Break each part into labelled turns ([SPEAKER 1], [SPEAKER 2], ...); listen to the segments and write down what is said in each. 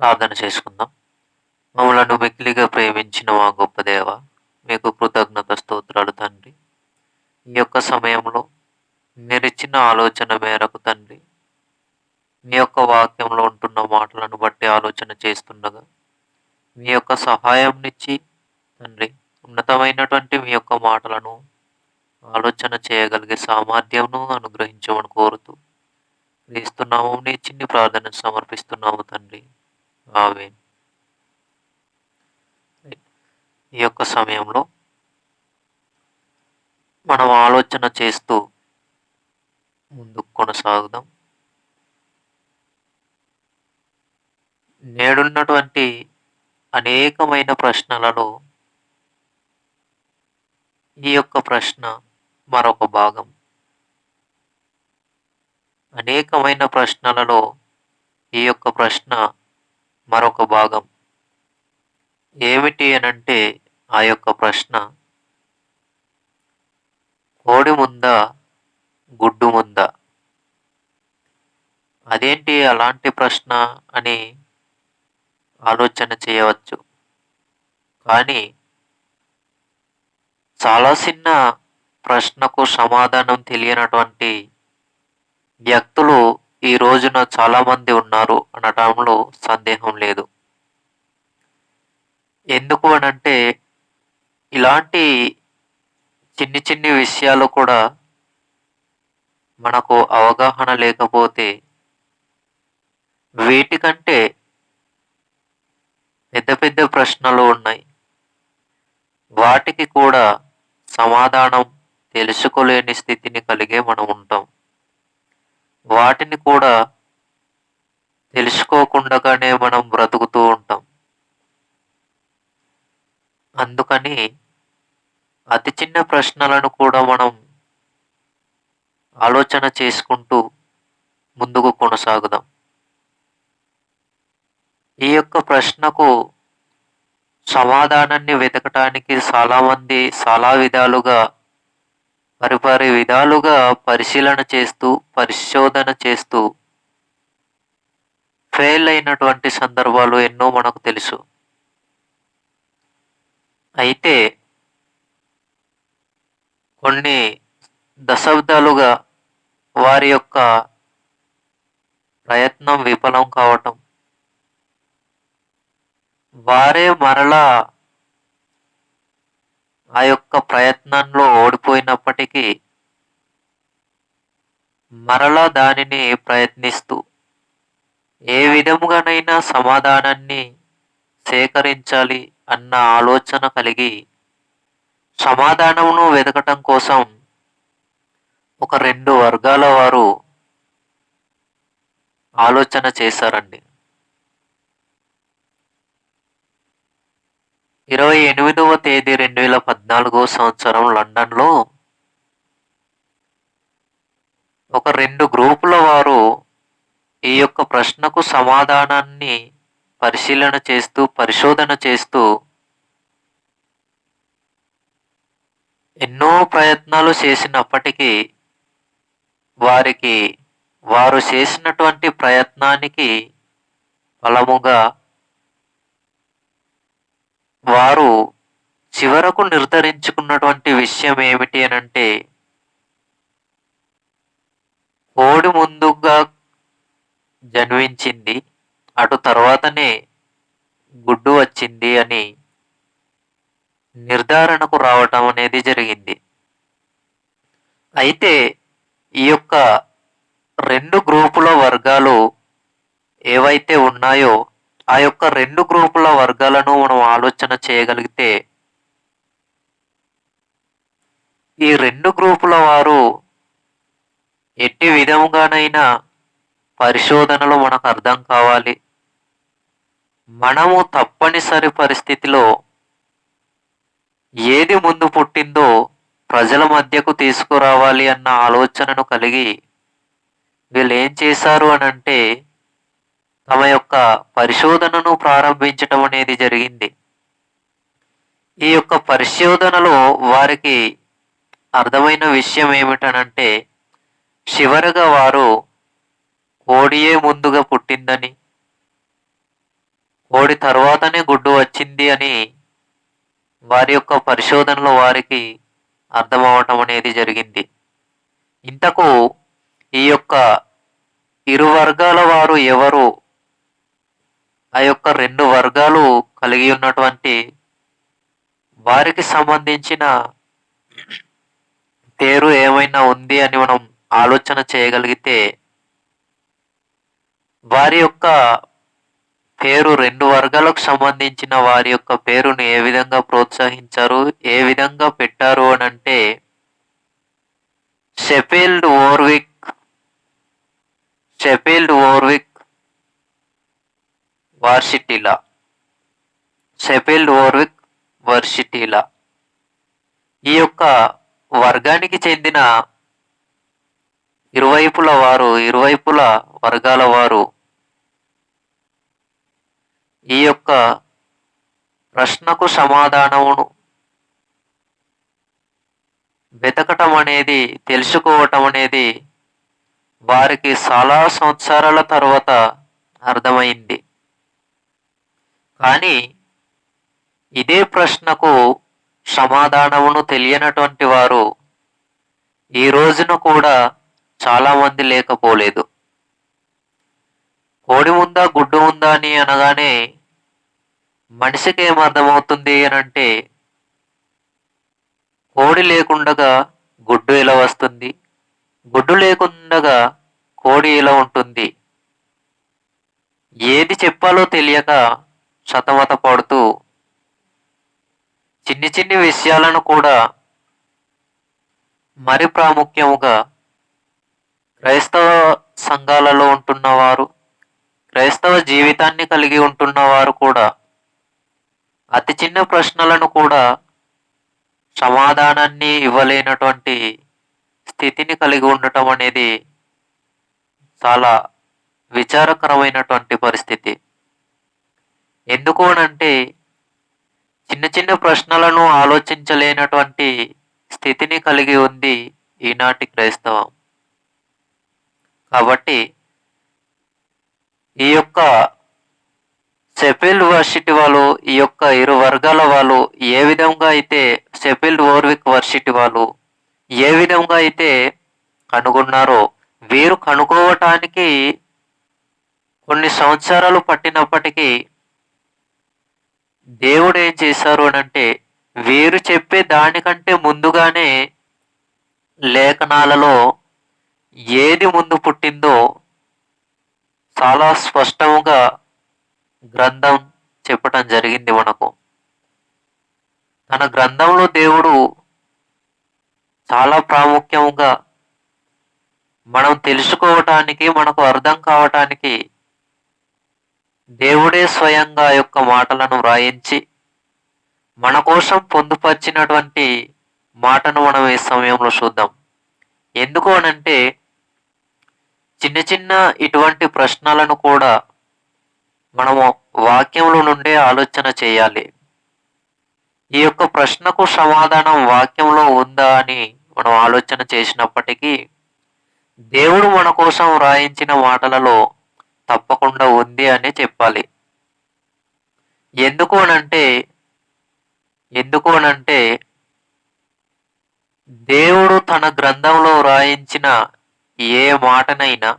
[SPEAKER 1] ప్రార్థన చేసుకుందాం. మమ్మలను మిక్కిలిగా ప్రేమించిన మా గొప్ప దేవ మీకు కృతజ్ఞత స్తోత్రాలు తండ్రి. ఈ యొక్క సమయంలో మీరిచ్చిన ఆలోచన మేరకు తండ్రి మీ యొక్క వాక్యంలో ఉంటున్న మాటలను బట్టి ఆలోచన చేస్తుండగా మీ యొక్క సహాయంనిచ్చి తండ్రి ఉన్నతమైనటువంటి మీ యొక్క మాటలను ఆలోచన చేయగలిగే సామర్థ్యంను అనుగ్రహించమని కోరుతూ క్రీస్తునామం నీ చిన్ని ప్రార్థన సమర్పిస్తున్నాము తండ్రి. ఆమె ఈ యొక్క సమయంలో మనం ఆలోచన చేస్తూ ముందుకు కొనసాగుదాం. నేడున్నటువంటి అనేకమైన ప్రశ్నలలో ఈ యొక్క ప్రశ్న మరొక భాగం. అనేకమైన ప్రశ్నలలో ఈ యొక్క ప్రశ్న మరొక భాగం. ఏమిటి అనంటే ఆ యొక్క ప్రశ్న. కోడి ముందా గుడ్డు ముందా? అదేంటి అలాంటి ప్రశ్న అని ఆలోచన చేయవచ్చు. కానీ చాలా చిన్న ప్రశ్నకు సమాధానం తెలియనటువంటి వ్యక్తులు ఈ రోజున చాలామంది ఉన్నారు అనటంలో సందేహం లేదు. ఎందుకు అనంటే ఇలాంటి చిన్ని చిన్ని విషయాలు కూడా మనకు అవగాహన లేకపోతే వీటికంటే పెద్ద పెద్ద ప్రశ్నలు ఉన్నాయి. వాటికి కూడా సమాధానం తెలుసుకోలేని స్థితిని కలిగే మనం ఉంటాం. వాటిని కూడా తెలుసుకోకుండానే మనం బ్రతుకుతూ ఉంటాం. అందుకని అతి చిన్న ప్రశ్నలను కూడా మనం ఆలోచన చేసుకుంటూ ముందుకు కొనసాగుదాం. ఈ యొక్క ప్రశ్నకు సమాధానాన్ని వెతకటానికి చాలామంది చాలా విధాలుగా పరిపరి విధాలుగా పరిశీలన చేస్తూ పరిశోధన చేస్తూ ఫెయిల్ అయినటువంటి సందర్భాలు ఎన్నో మనకు తెలుసు. అయితే కొన్ని దశాబ్దాలుగా వారి యొక్క ప్రయత్నం విఫలం కావటం వారే మరలా ఆ యొక్క ప్రయత్నంలో ఓడిపోయినప్పటికీ మరలా దానిని ప్రయత్నిస్తూ ఏ విధముగానైనా సమాధానాన్ని సేకరించాలి అన్న ఆలోచన కలిగి సమాధానమును వెతకటం కోసం ఒక రెండు వర్గాల వారు ఆలోచన చేశారండి. ఇరవై ఎనిమిదవ తేదీ రెండు వేల పద్నాలుగో సంవత్సరం లండన్లో ఒక రెండు గ్రూపుల వారు ఈ యొక్క ప్రశ్నకు సమాధానాన్ని పరిశీలన చేస్తూ పరిశోధన చేస్తూ ఎన్నో ప్రయత్నాలు చేసినప్పటికీ వారికి వారు చేసినటువంటి ప్రయత్నానికి ఫలముగా వారు చివరకు నిర్ధారించుకున్నటువంటి విషయం ఏమిటి అని అంటే కోడి ముందుగా జన్మించింది అటు తర్వాతనే గుడ్డు వచ్చింది అని నిర్ధారణకు రావటం అనేది జరిగింది. అయితే ఈ యొక్క రెండు గ్రూపుల వర్గాలు ఏవైతే ఉన్నాయో ఆ యొక్క రెండు గ్రూపుల వర్గాలను మనం ఆలోచన చేయగలిగితే ఈ రెండు గ్రూపుల వారు ఎట్టి విధముగానైనా పరిశోధనలు మనకు అర్థం కావాలి. మనము తప్పనిసరి పరిస్థితిలో ఏది ముందు పుట్టిందో ప్రజల మధ్యకు తీసుకురావాలి అన్న ఆలోచనను కలిగి వీళ్ళు ఏం చేశారు అని అంటే తమ యొక్క పరిశోధనను ప్రారంభించటం అనేది జరిగింది. ఈ యొక్క పరిశోధనలో వారికి అర్థమైన విషయం ఏమిటనంటే చివరగా వారు కోడియే ముందుగా పుట్టిందని కోడి తర్వాతనే గుడ్డు వచ్చింది అని వారి యొక్క పరిశోధనలో వారికి అర్థమవటం అనేది జరిగింది. ఇంతకు ఈ యొక్క ఇరు వర్గాల వారు ఎవరు ఆ యొక్క రెండు వర్గాలు కలిగి ఉన్నటువంటి వారికి సంబంధించిన పేరు ఏమైనా ఉంది అని మనం ఆలోచన చేయగలిగితే వారి యొక్క పేరు రెండు వర్గాలకు సంబంధించిన వారి యొక్క పేరును ఏ విధంగా ప్రోత్సహించారు ఏ విధంగా పెట్టారు అని అంటే షెఫీల్డ్ ఓర్విక్ షెఫీల్డ్ ఓర్విక్ వార్షిటిలా షెఫీల్డ్ ఓర్విక్ వర్షిటిలా ఈ యొక్క వర్గానికి చెందిన ఇరువైపుల వారు ఇరువైపుల వర్గాల వారు ఈ యొక్క ప్రశ్నకు సమాధానమును వెతకటం అనేది తెలుసుకోవటం అనేది వారికి చాలా సంవత్సరాల తర్వాత అర్థమైంది. కానీ ఇదే ప్రశ్నకు సమాధానమును తెలియనటువంటి వారు ఈ రోజున కూడా చాలామంది లేకపోలేదు. కోడి ఉందా గుడ్డు ఉందా అని అనగానే మనిషికి ఏం అర్థమవుతుంది అని అంటే కోడి లేకుండగా గుడ్డు ఎలా వస్తుంది? గుడ్డు లేకుండగా కోడి ఎలా ఉంటుంది? ఏది చెప్పాలో తెలియక సతమత పడుతూ చిన్ని చిన్ని విషయాలను కూడా మరి ప్రాముఖ్యముగా క్రైస్తవ సంఘాలలో ఉంటున్నవారు క్రైస్తవ జీవితాన్ని కలిగి ఉంటున్నవారు కూడా అతి చిన్న ప్రశ్నలను కూడా సమాధానాన్ని ఇవ్వలేనటువంటి స్థితిని కలిగి ఉండటం అనేది చాలా విచారకరమైనటువంటి పరిస్థితి. ఎందుకు అంటే చిన్న చిన్న ప్రశ్నలను ఆలోచించలేనటువంటి స్థితిని కలిగి ఉంది ఈనాటి క్రైస్తవం. కాబట్టి ఈ యొక్క సెఫిల్డ్ వర్సిటీ వాళ్ళు ఈ యొక్క ఇరు వర్గాల వాళ్ళు ఏ విధంగా అయితే సెఫిల్డ్ ఓర్విక్ వర్సిటీ వాళ్ళు ఏ విధంగా అయితే కనుగొన్నారో వీరు కనుక్కోవటానికి కొన్ని సంవత్సరాలు పట్టినప్పటికీ దేవుడు ఏం చేశారు అని అంటే వీరు చెప్పే దానికంటే ముందుగానే లేఖనాలలో ఏది ముందు పుట్టిందో చాలా స్పష్టంగా గ్రంథం చెప్పటం జరిగింది మనకు. తన గ్రంథంలో దేవుడు చాలా ప్రాముఖ్యంగా మనం తెలుసుకోవటానికి మనకు అర్థం కావటానికి దేవుడే స్వయంగా యొక్క మాటలను వ్రాయించి మన కోసం పొందుపరిచినటువంటి మాటను మనం ఈ సమయంలో చూద్దాం. ఎందుకు అనంటే చిన్న చిన్న ఇటువంటి ప్రశ్నలను కూడా మనము వాక్యంలో నుండే ఆలోచన చేయాలి. ఈ యొక్క ప్రశ్నకు సమాధానం వాక్యంలో ఉందా అని మనం ఆలోచన చేసినప్పటికీ దేవుడు మన కోసం వ్రాయించిన మాటలలో తప్పకుండా ఉంది అని చెప్పాలి. ఎందుకు అనంటే ఎందుకు అనంటే దేవుడు తన గ్రంథంలో వ్రాయించిన ఏ మాటనైనా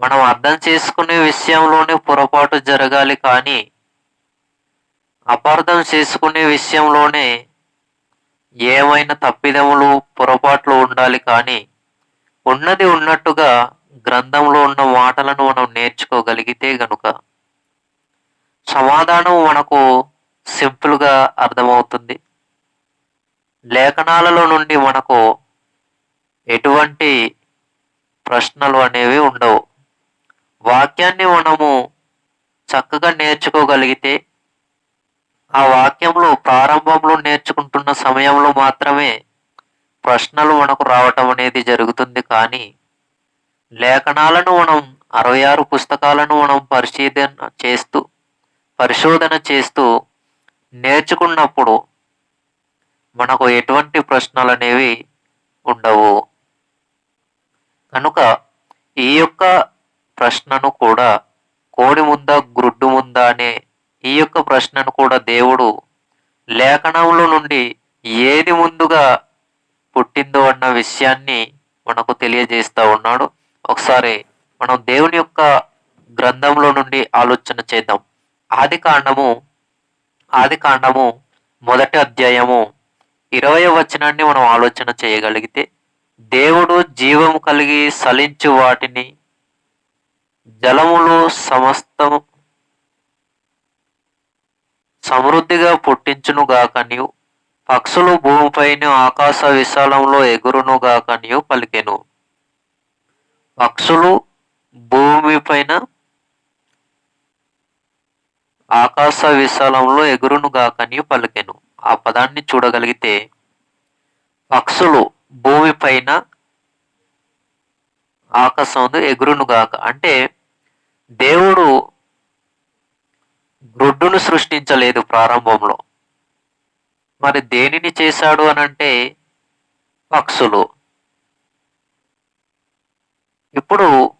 [SPEAKER 1] మనం అర్థం చేసుకునే విషయంలోనే పొరపాటు జరగాలి కానీ అపార్థం చేసుకునే విషయంలోనే ఏమైనా తప్పిదములు పొరపాట్లు ఉండాలి కానీ ఉన్నది ఉన్నట్టుగా గ్రంథంలో ఉన్న మాటలను నేర్చుకోగలిగితే గనుక సమాధానం మనకు సింపుల్గా అర్థమవుతుంది. లేఖనాలలో నుండి మనకు ఎటువంటి ప్రశ్నలు అనేవి ఉండవు. వాక్యాన్ని మనము చక్కగా నేర్చుకోగలిగితే ఆ వాక్యంలో ప్రారంభంలో నేర్చుకుంటున్న సమయంలో మాత్రమే ప్రశ్నలు మనకు రావటం అనేది జరుగుతుంది. కానీ లేఖనాలను మనం అరవై ఆరు పుస్తకాలను మనం పరిశీలన చేస్తూ పరిశోధన చేస్తూ నేర్చుకున్నప్పుడు మనకు ఎటువంటి ప్రశ్నలు అనేవి ఉండవు. కనుక ఈ యొక్క ప్రశ్నను కూడా కోడి ముందా గుడ్డు ముందా అనే ఈ యొక్క ప్రశ్నను కూడా దేవుడు లేఖనంలో నుండి ఏది ముందుగా పుట్టిందో అన్న విషయాన్ని మనకు తెలియజేస్తూ ఉన్నాడు. ఒకసారి మనం దేవుని యొక్క గ్రంథంలో నుండి ఆలోచన చేద్దాం. ఆది కాండము ఆది కాండము మొదటి అధ్యాయము ఇరవై వచనాన్ని మనం ఆలోచన చేయగలిగితే దేవుడు జీవము కలిగి సలించు వాటిని జలములు సమస్తం సమృద్ధిగా పుట్టించును గాకనియు పక్షులు భూమిపైన ఆకాశ విశాలంలో ఎగురును గాకనియు పలికెను. పక్షులు భూమి పైన ఆకాశ విశాలంలో ఎగురును గాకని పలికెను. ఆ పదాన్ని చూడగలిగితే పక్షులు భూమి పైన ఆకాశం ఎగురును గాక. అంటే దేవుడు గ్రుడ్డును సృష్టించలేదు ప్రారంభంలో. మరి దేనిని చేశాడు అని అంటే పక్షులు. ఇప్పుడు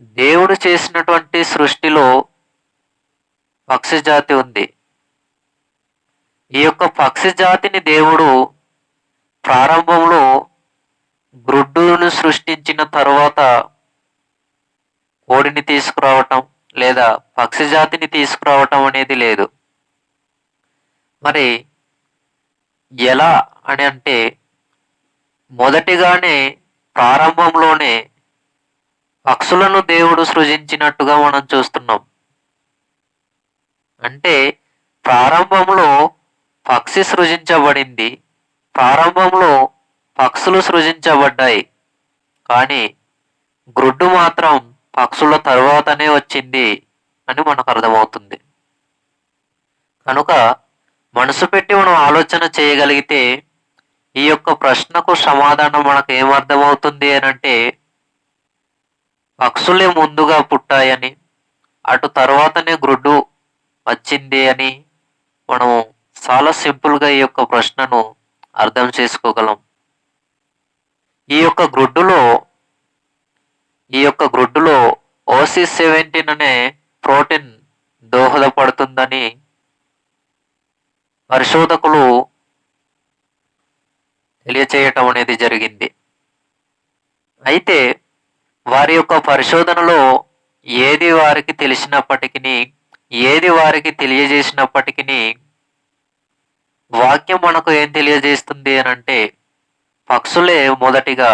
[SPEAKER 1] దేవుడు చేసినటువంటి సృష్టిలో పక్షి జాతి ఉంది. ఈ యొక్క పక్షి జాతిని దేవుడు ప్రారంభంలో గ్రుడ్డును సృష్టించిన తర్వాత కోడిని తీసుకురావటం లేదా పక్షి జాతిని తీసుకురావటం అనేది లేదు. మరి ఎలా అని అంటే మొదటిగానే ప్రారంభంలోనే పక్షులను దేవుడు సృజించినట్టుగా మనం చూస్తున్నాం. అంటే ప్రారంభంలో పక్షి సృజించబడింది ప్రారంభంలో పక్షులు సృజించబడ్డాయి. కానీ గ్రుడ్డు మాత్రం పక్షుల తరువాతనే వచ్చింది అని మనకు అర్థమవుతుంది. కనుక మనసు పెట్టి మనం ఆలోచన చేయగలిగితే ఈ యొక్క ప్రశ్నకు సమాధానం మనకు ఏమర్థమవుతుంది అని అంటే పక్షులే ముందుగా పుట్టాయని అటు తర్వాతనే గ్రుడ్డు వచ్చింది అని మనం చాలా సింపుల్గా ఈ యొక్క ప్రశ్నను అర్థం చేసుకోగలం. ఈ యొక్క గ్రుడ్డులో ఈ యొక్క గ్రుడ్డులో ఓసీ సెవెంటీన్ అనే ప్రోటీన్ దోహదపడుతుందని పరిశోధకులు తెలియచేయటం అనేది జరిగింది. అయితే వారి యొక్క పరిశోధనలో ఏది వారికి తెలిసినప్పటికీ ఏది వారికి తెలియజేసినప్పటికీ వాక్యం మనకు ఏం తెలియజేస్తుంది అని అంటే పక్షులే మొదటిగా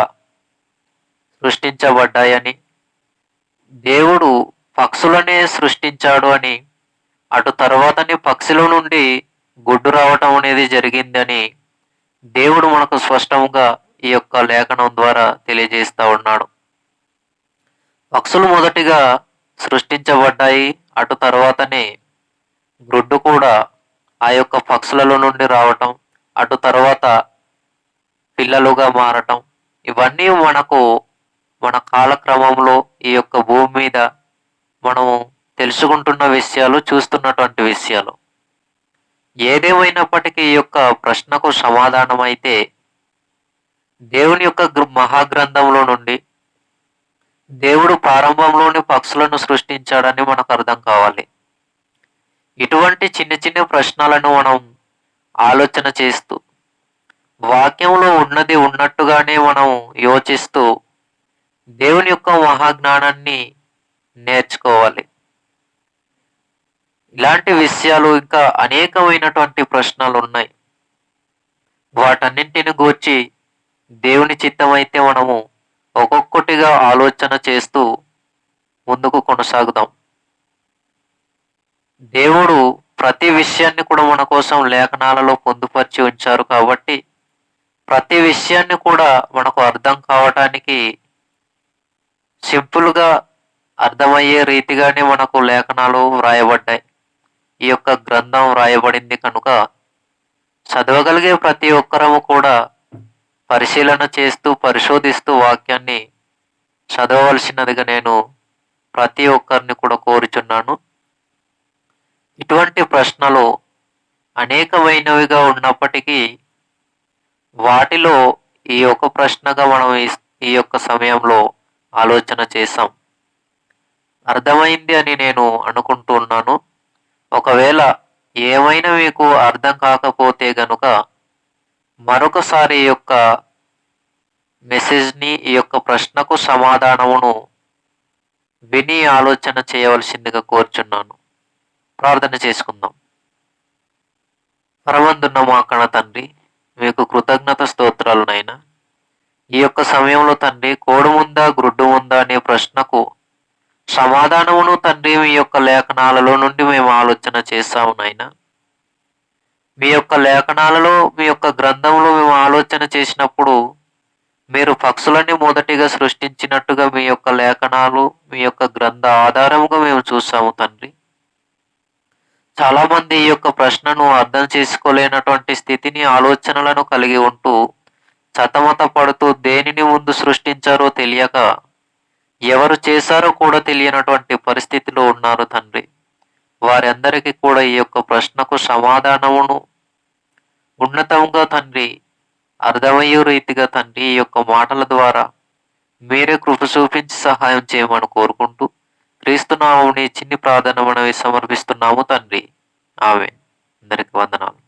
[SPEAKER 1] సృష్టించబడ్డాయని దేవుడు పక్షులనే సృష్టించాడు అని అటు తర్వాతనే పక్షుల నుండి గుడ్డు రావటం అనేది జరిగిందని దేవుడు మనకు స్పష్టంగా ఈ యొక్క లేఖనం ద్వారా తెలియజేస్తూ ఉన్నాడు. పక్షులు మొదటిగా సృష్టించబడ్డాయి. అటు తర్వాతనే గ్రుడ్డు కూడా ఆ యొక్క పక్షులలో నుండి రావటం అటు తర్వాత పిల్లలుగా మారటం. ఇవన్నీ మనకు మన కాలక్రమంలో ఈ యొక్క భూమి మీద మనము తెలుసుకుంటున్న విషయాలు చూస్తున్నటువంటి విషయాలు. ఏదేమైనప్పటికీ ఈ యొక్క ప్రశ్నకు సమాధానం అయితే దేవుని యొక్క మహాగ్రంథంలో నుండి దేవుడు ప్రారంభంలోని పక్షులను సృష్టించాడని మనకు అర్థం కావాలి. ఇటువంటి చిన్న చిన్న ప్రశ్నలను మనం ఆలోచన చేస్తూ వాక్యంలో ఉన్నది ఉన్నట్టుగానే మనం యోచిస్తూ దేవుని యొక్క మహాజ్ఞానాన్ని నేర్చుకోవాలి. ఇలాంటి విషయాలు ఇంకా అనేకమైనటువంటి ప్రశ్నలు ఉన్నాయి. వాటన్నింటిని గూర్చి దేవుని చిత్తమైతే మనము ఒక్కొక్కటిగా ఆలోచన చేస్తూ ముందుకు కొనసాగుదాం. దేవుడు ప్రతి విషయాన్ని కూడా మన కోసం లేఖనాలలో పొందుపరిచి ఉంచారు కాబట్టి ప్రతి విషయాన్ని కూడా మనకు అర్థం కావటానికి సింపుల్గా అర్థమయ్యే రీతిగానే మనకు లేఖనాలు వ్రాయబడ్డాయి. ఈ యొక్క గ్రంథం వ్రాయబడింది కనుక చదవగలిగే ప్రతి ఒక్కరము కూడా పరిశీలన చేస్తూ పరిశోధిస్తూ వాక్యాన్ని చదవవలసినదిగా నేను ప్రతి ఒక్కరిని కూడా కోరుచున్నాను. ఇటువంటి ప్రశ్నలు అనేకమైనవిగా ఉన్నప్పటికీ వాటిలో ఈ యొక్క ప్రశ్నగా మనం ఈ- ఈ యొక్క సమయంలో ఆలోచన చేశాం. అర్థమైంది అని నేను అనుకుంటున్నాను ఒకవేళ ఏమైనా మీకు అర్థం కాకపోతే గనుక మరొకసారి ఈ యొక్క మెసేజ్ని ఈ యొక్క ప్రశ్నకు సమాధానమును విని ఆలోచన చేయవలసిందిగా కోరుచున్నాను. ప్రార్థన చేసుకుందాం. పరమందున్న మా కణ తండ్రి మీకు కృతజ్ఞత స్తోత్రాలునైనా ఈ యొక్క సమయంలో తండ్రి కోడు ఉందా గ్రుడ్డు ఉందా అనే ప్రశ్నకు సమాధానమును తండ్రి మీ యొక్క లేఖనాలలో నుండి మేము ఆలోచన చేస్తాము నాయనా. మీ యొక్క లేఖనాలలో మీ యొక్క గ్రంథంలో మేము ఆలోచన చేసినప్పుడు మీరు పక్షులని మొదటిగా సృష్టించినట్టుగా మీ యొక్క లేఖనాలు మీ యొక్క గ్రంథ ఆధారముగా మేము చూసాము తండ్రి. చాలామంది ఈ యొక్క ప్రశ్నను అర్థం చేసుకోలేనటువంటి స్థితిని ఆలోచనలను కలిగి ఉంటూ సతమత పడుతూ దేనిని ముందు సృష్టించారో తెలియక ఎవరు చేశారో కూడా తెలియనటువంటి పరిస్థితిలో ఉన్నారు తండ్రి. వారందరికీ కూడా ఈ యొక్క ప్రశ్నకు సమాధానమును ఉన్నతంగా తండ్రి అర్థమయ్యే రీతిగా తండ్రి ఈ యొక్క మాటల ద్వారా మీరే కృప చూపించి సహాయం చేయమని కోరుకుంటూ క్రీస్తునామని చిన్ని ప్రార్థన మనవి సమర్పిస్తున్నాము తండ్రి. ఆమె అందరికి వందనాలు.